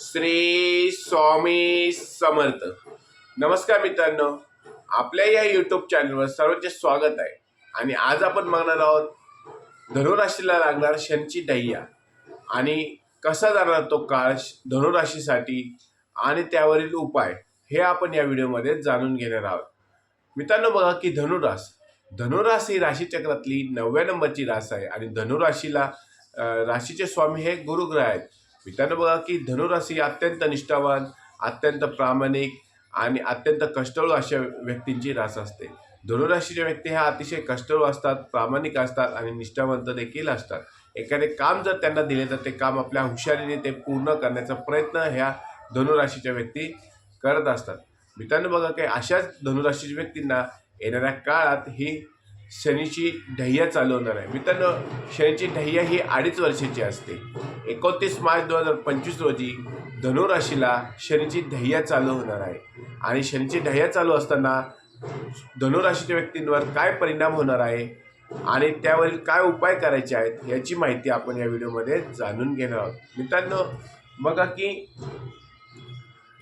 श्री स्वामी समर्थ. नमस्कार मित्रांनो. आपल्या या यूट्यूब चॅनलवर सर्वांचे स्वागत आहे. आणि आज आपण बघणार आहोत धनुराशीला लागणार शनची दह्या. आणि कसा जाणार तो काळ धनुराशीसाठी आणि त्यावरील उपाय हे आपण या व्हिडिओमध्ये जाणून घेणार आहोत. मित्रांनो बघा की धनुरास. धनुरास ही राशीचक्रातली नवव्या नंबरची रास आहे. आणि धनुराशीला राशीचे स्वामी हे गुरुग्रह आहेत. मित्रांनो बघा की धनुराशी अत्यंत निष्ठावान अत्यंत प्रामाणिक आणि अत्यंत कष्टाळू अशा व्यक्तींची रास असते. धनुराशीच्या व्यक्ती ह्या अतिशय कष्टाळू असतात प्रामाणिक असतात आणि निष्ठावंत देखील असतात. एखादे काम जर त्यांना दिले तर ते काम आपल्या हुशारीने ते पूर्ण करण्याचा प्रयत्न ह्या धनुराशीच्या व्यक्ती करत असतात. मित्रांनो बघा की अशाच धनुराशीच्या व्यक्तींना येणाऱ्या काळात ही शनीची ढह्या चालू होणार आहे. मित्रांनो शनीची ढह्या ही अडीच वर्षाची असते. एकोणतीस मार्च दोन हजार पंचवीस रोजी धनुराशीला शनीची ढह्या चालू होणार आहे. आणि शनीची ढह्या चालू असताना धनुराशीच्या व्यक्तींवर काय परिणाम होणार आहे आणि त्यावरील काय उपाय करायचे आहेत याची माहिती आपण या व्हिडिओमध्ये जाणून घेणार आहोत. मित्रांनो बघा की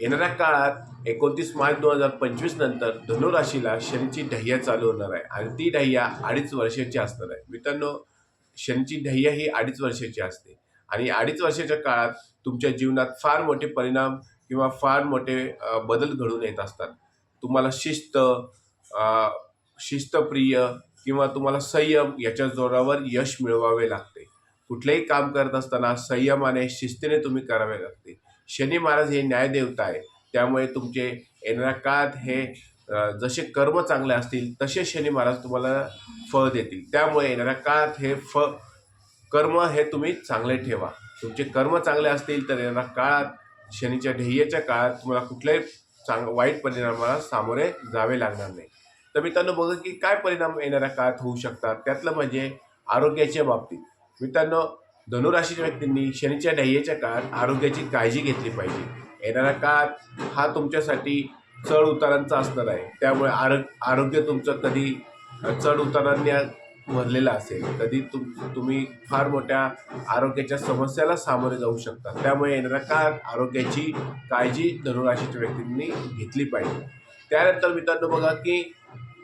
येणाऱ्या काळात एकोणतीस मार्च दोन हजार पंचवीस नंतर धनुराशीला शनीची ढह्या चालू होणार आहे. आणि ती ढह्या अडीच वर्षाची असणार आहे. मित्रांनो शनीची ढह्या ही अडीच वर्षाची असते. आणि अडीच वर्षाच्या काळात तुमच्या जीवनात फार मोठे परिणाम किंवा फार मोठे बदल घडून येत असतात. तुम्हाला शिस्त शिस्तप्रिय किंवा तुम्हाला संयम याच्या जोरावर यश मिळवावे लागते. कुठलेही काम करत असताना संयमाने शिस्तीने तुम्ही करावे लागते. शनी महाराज हे न्यायदेवता आहे त्यामुळे तुमचे येणाऱ्या काळात हे जसे कर्म चांगले असतील तसे शनी महाराज तुम्हाला फळ देतील. त्यामुळे येणाऱ्या काळात हे फ कर्म हे तुम्ही चांगले ठेवा. तुमचे कर्म चांगले असतील तर येणाऱ्या काळात शनीच्या ध्येयाच्या काळात तुम्हाला कुठल्याही चांग वाईट परिणामाला सामोरे जावे लागणार नाही. तर मित्रांनो बघा की काय परिणाम येणाऱ्या काळात होऊ शकतात. त्यातलं म्हणजे आरोग्याच्या बाबतीत. मित्रांनो धनुराशीच्या व्यक्तींनी शनीच्या ढह्याच्या काळात आरोग्याची काळजी घेतली पाहिजे. येणारा काळ हा तुमच्यासाठी चढ उतारांचा असणार आहे. त्यामुळे आरो आरोग्य तुमचं कधी चढ उतारांनी भरलेलं असेल कधी तुम तुम्ही फार मोठ्या आरोग्याच्या समस्याला सामोरे जाऊ शकता. त्यामुळे येणाऱ्या काळात आरोग्याची काळजी धनुराशीच्या व्यक्तींनी घेतली पाहिजे. त्यानंतर मित्रांनो बघा की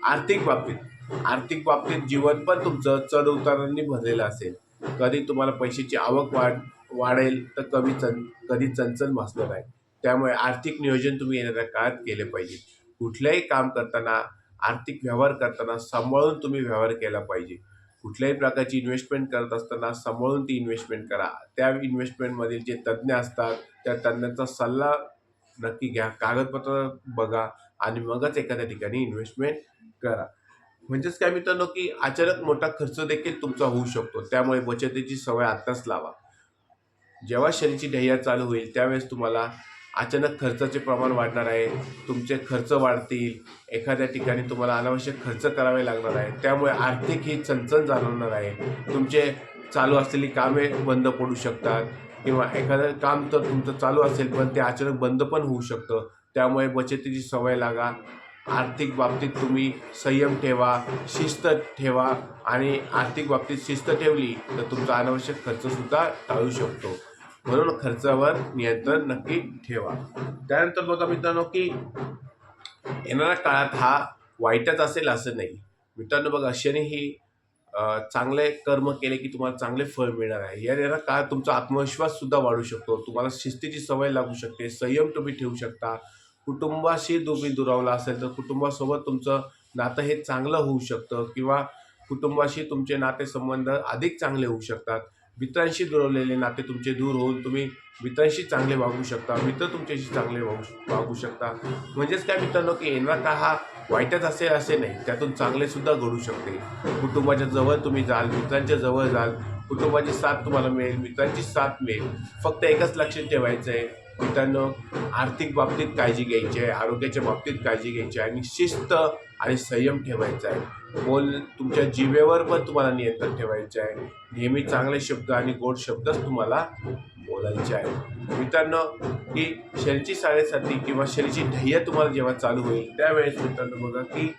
आर्थिक बाबतीत आर्थिक बाबतीत जीवन पण तुमचं चढ उतारांनी भरलेलं असेल. कधी तुम्हाला पैशाची आवक वाढ वाढेल तर कमी चन कधी चंचल भासणार नाही. त्यामुळे आर्थिक नियोजन तुम्ही येणाऱ्या काळात केले पाहिजे. कुठल्याही काम करताना आर्थिक व्यवहार करताना सांभाळून तुम्ही व्यवहार केला पाहिजे. कुठल्याही प्रकारची इन्व्हेस्टमेंट करत असताना सांभाळून ती इन्व्हेस्टमेंट करा. त्या इन्व्हेस्टमेंटमधील जे तज्ज्ञ असतात त्या तज्ज्ञांचा सल्ला नक्की घ्या. कागदपत्र बघा आणि मगच एखाद्या ठिकाणी इन्व्हेस्टमेंट करा. म्हणजेच काय मित्रांनो की अचानक मोठा खर्च देखील तुमचा होऊ शकतो. त्यामुळे बचतीची सवय आत्ताच लावा. जेव्हा शनीची ध्येय चालू होईल त्यावेळेस तुम्हाला अचानक खर्चाचे प्रमाण वाढणार आहे. तुमचे खर्च वाढतील. एखाद्या ठिकाणी तुम्हाला अनावश्यक खर्च करावे लागणार आहे त्यामुळे आर्थिक ही चणचण जाणवणार आहे. तुमचे चालू असलेली कामे बंद पडू शकतात. किंवा एखादं काम तर तुमचं चालू असेल पण ते अचानक बंद पण होऊ शकतं. त्यामुळे बचतीची सवय लागा. आर्थिक बाबतीत तुम्ही संयम ठेवा शिस्त ठेवा आणि आर्थिक बाबतीत शिस्त ठेवली तर तुमचा अनावश्यक खर्चसुद्धा टाळू शकतो. म्हणून खर्चावर नियंत्रण नक्की ठेवा. त्यानंतर बघा मित्रांनो की येणाऱ्या काळात हा वाईटच असेल असं नाही. मित्रांनो बघा शनी ही चांगले कर्म केले की तुम्हाला चांगले फळ मिळणार आहे. या येणाऱ्या काळात तुमचा आत्मविश्वास सुद्धा वाढू शकतो. तुम्हाला शिस्तीची सवय लागू शकते. संयम तुम्ही ठेवू शकता. कुटुंबाशी तुम्ही दुरावला असेल तर कुटुंबासोबत तुमचं नातं हे चांगलं होऊ शकतं किंवा कुटुंबाशी तुमचे नातेसंबंध अधिक चांगले होऊ शकतात. मित्रांशी दुरवलेले नाते तुमचे दूर होऊन तुम्ही मित्रांशी चांगले वागू शकता मित्र तुमच्याशी चांगले वागू वागू शकता. म्हणजेच काय मित्रांनो की येणारा का हा वाईटच असेल असे नाही. त्यातून चांगलेसुद्धा घडू शकते. कुटुंबाच्या जवळ तुम्ही जाल मित्रांच्या जवळ जाल कुटुंबाची साथ तुम्हाला मिळेल मित्रांची साथ मिळेल. फक्त एकच लक्षात ठेवायचं आहे मित्रांनो आर्थिक बाबतीत काळजी घ्यायची आहे आरोग्याच्या बाबतीत काळजी घ्यायची आहे आणि शिस्त आणि संयम ठेवायचा आहे. बोल तुमच्या जीवेवर पण तुम्हाला नियंत्रण ठेवायचं आहे. नेहमी चांगले शब्द आणि गोड शब्दच तुम्हाला बोलायचे आहे मित्रांनो की शरीरची साडेसाती किंवा शरीरची ध्येय तुम्हाला जेव्हा चालू होईल त्यावेळेस मित्रांनो बघा की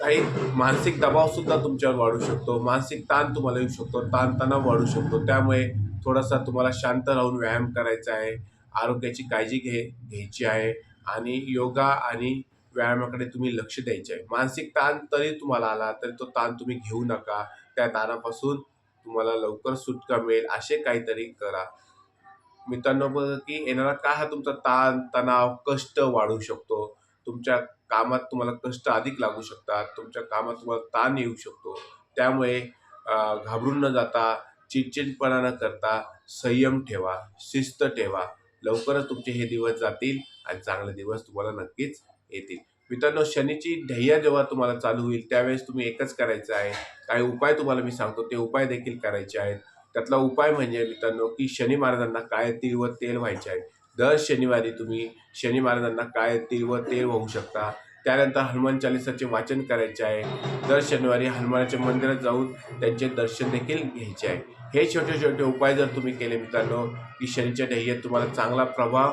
काही मानसिक दबावसुद्धा तुमच्यावर वाढू शकतो. मानसिक ताण तुम्हाला येऊ शकतो. ताणतणाव वाढू शकतो. त्यामुळे थोडासा तुम्हाला शांत राहून व्यायाम करायचा आहे. आरोग्याची काळजी घे घ्यायची आहे आणि योगा आणि व्यायामाकडे तुम्ही लक्ष द्यायचे आहे. मानसिक ताण तरी तुम्हाला आला तरी तो ताण तुम्ही घेऊ नका. त्या ताणापासून तुम्हाला लवकर सुटका मिळेल. असे काहीतरी करा. मित्रांनो की येणारा काय हा तुमचा ताण तणाव कष्ट वाढू शकतो. तुमच्या कामात तुम्हाला कष्ट अधिक लागू शकतात तुमच्या कामात तुम्हाला ताण येऊ शकतो. त्यामुळे घाबरून न जाता चिडचिडपणा न करता संयम ठेवा शिस्त ठेवा. लवकरच तुमचे हे दिवस जातील आणि चांगले दिवस तुम्हाला नक्कीच येतील. मित्रांनो शनीची ढैया जेव्हा तुम्हाला चालू होईल त्यावेळेस तुम्ही एकच करायचं आहे. काही उपाय तुम्हाला मी सांगतो ते उपाय देखील करायचे आहेत. त्यातला उपाय म्हणजे मित्रांनो की शनी महाराजांना काय तीळ व तेल व्हायचे आहे. दर शनिवारी तुम्ही शनी महाराजांना काय ते व ते वाहू शकता. त्यानंतर हनुमान चालिसाचे वाचन करायचे आहे. दर शनिवारी हनुमानाच्या मंदिरात जाऊन त्यांचे दर्शन देखील घ्यायचे आहे. हे छोटे छोटे उपाय जर तुम्ही केले मित्रांनो की शनीच्या ढैय्यात तुम्हाला चांगला प्रभाव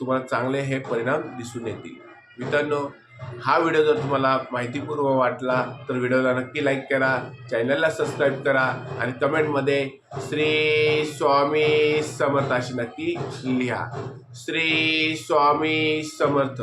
तुम्हाला चांगले हे परिणाम दिसून येतील. मित्रांनो हा व्हिडिओ जर तुम्हाला माहितीपूर्व वाटला तर व्हिडिओला नक्की लाईक करा चॅनलला सबस्क्राईब करा आणि कमेंटमध्ये श्री स्वामी समर्थ अशी नक्की लिहा. श्री स्वामी समर्थ.